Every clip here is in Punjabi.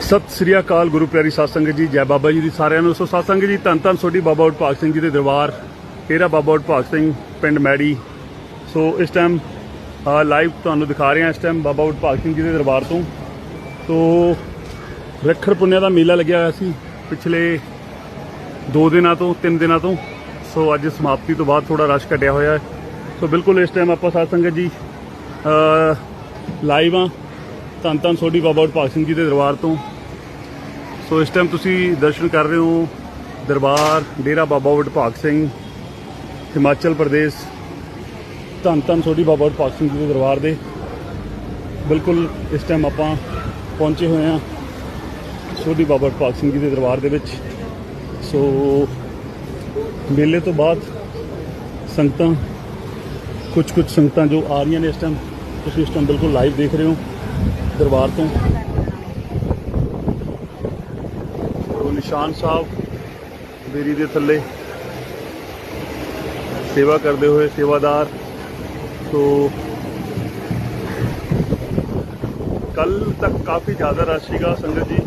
ਸਤਿ ਸ੍ਰੀ ਅਕਾਲ, ਗੁਰੂ ਪਿਆਰੀ ਸਾਧ ਸੰਗਤ ਜੀ, ਜੈ ਬਾਬਾ ਜੀ ਦੀ ਸਾਰਿਆਂ ਨੂੰ। ਸੋ ਸਾਧ ਸੰਗਤ ਜੀ, ਧੰਨ ਧੰਨ ਸੋਢੀ ਬਾਬਾ ਉਡਭਾਗ ਸਿੰਘ ਜੀ ਦੇ ਦਰਬਾਰ ਡੇਰਾ ਬਾਬਾ ਉਡਭਾਗ ਸਿੰਘ, ਪਿੰਡ ਮੈੜੀ। ਸੋ ਇਸ ਟਾਈਮ ਲਾਈਵ ਤੁਹਾਨੂੰ ਦਿਖਾ ਰਹੇ ਹਾਂ ਇਸ ਟਾਈਮ ਬਾਬਾ ਉਡਭਾਗ ਸਿੰਘ ਜੀ ਦੇ ਦਰਬਾਰ ਤੋਂ। ਸੋ ਰੱਖੜ ਪੁੰਨਿਆ ਦਾ ਮੇਲਾ ਲੱਗਿਆ ਹੋਇਆ ਸੀ ਪਿਛਲੇ 2 ਦਿਨਾਂ ਤੋਂ 3 ਦਿਨਾਂ ਤੋਂ। ਸੋ ਅੱਜ ਸਮਾਪਤੀ ਤੋਂ ਬਾਅਦ ਥੋੜਾ ਰਸ਼ ਘਟਿਆ ਹੋਇਆ ਹੈ। ਸੋ ਬਿਲਕੁਲ ਇਸ ਟਾਈਮ ਆਪਾਂ ਸਾਧ ਸੰਗਤ ਜੀ ਲਾਈਵ ਆ ਧੰਨ ਧੰਨ ਸੋਢੀ ਬਾਬਾ ਉਡਭਾਗ ਸਿੰਘ ਜੀ ਦੇ ਦਰਬਾਰ ਤੋਂ। ਸੋ ਇਸ ਟਾਈਮ ਤੁਸੀਂ ਦਰਸ਼ਨ ਕਰ ਰਹੇ ਹੋ ਦਰਬਾਰ ਡੇਰਾ ਬਾਬਾ ਉਡਭਾਗ ਸਿੰਘ, ਹਿਮਾਚਲ ਪ੍ਰਦੇਸ਼, ਧੰਨ ਧੰਨ ਸੋਢੀ ਬਾਬਾ ਉਡਭਾਗ ਸਿੰਘ ਜੀ ਦੇ ਦਰਬਾਰ ਦੇ। ਬਿਲਕੁਲ ਇਸ ਟਾਈਮ ਆਪਾਂ ਪਹੁੰਚੇ ਹੋਏ ਹਾਂ ਸੋਢੀ ਬਾਬਾ ਉਡਭਾਗ ਸਿੰਘ ਜੀ ਦੇ ਦਰਬਾਰ ਦੇ ਵਿੱਚ। ਸੋ ਮੇਲੇ ਤੋਂ ਬਾਅਦ ਸੰਗਤਾਂ ਕੁਝ ਕੁਝ ਸੰਗਤਾਂ ਜੋ ਆ ਰਹੀਆਂ ਨੇ ਇਸ ਟਾਈਮ ਤੁਸੀਂ ਇਸ ਟਾਈਮ ਬਿਲਕੁਲ ਲਾਈਵ ਦੇਖ ਰਹੇ ਹੋ ਦਰਬਾਰ ਤੋਂ। ਨਿਸ਼ਾਨ ਸਾਹਿਬ ਬੇਰੀ ਦੇ ਥੱਲੇ। ਸੇਵਾ ਕਰਦੇ ਹੋਏ ਸੇਵਾਦਾਰ। ਸੋ ਕੱਲ ਤੱਕ ਕਾਫੀ ਜ਼ਿਆਦਾ ਰਸ਼ ਸੀਗਾ ਸੰਗਤ ਜੀ।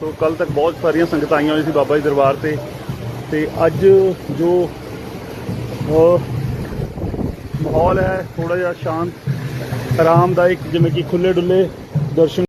ਸੋ ਕੱਲ ਤੱਕ ਬਹੁਤ ਸਾਰੀਆਂ ਸੰਗਤਾਂ ਆਈਆਂ ਹੋਈਆਂ ਸੀ ਬਾਬਾ ਜੀ ਦਰਬਾਰ ਤੇ। ਤੇ ਅੱਜ ਜੋ ਮਾਹੌਲ ਹੈ ਥੋੜਾ ਜਿਹਾ ਸ਼ਾਂਤ, ਆਰਾਮਦਾਇਕ, ਜਿਵੇਂ ਕਿ ਖੁੱਲੇ ਡੁੱਲੇ ਦਰਸ਼ਨ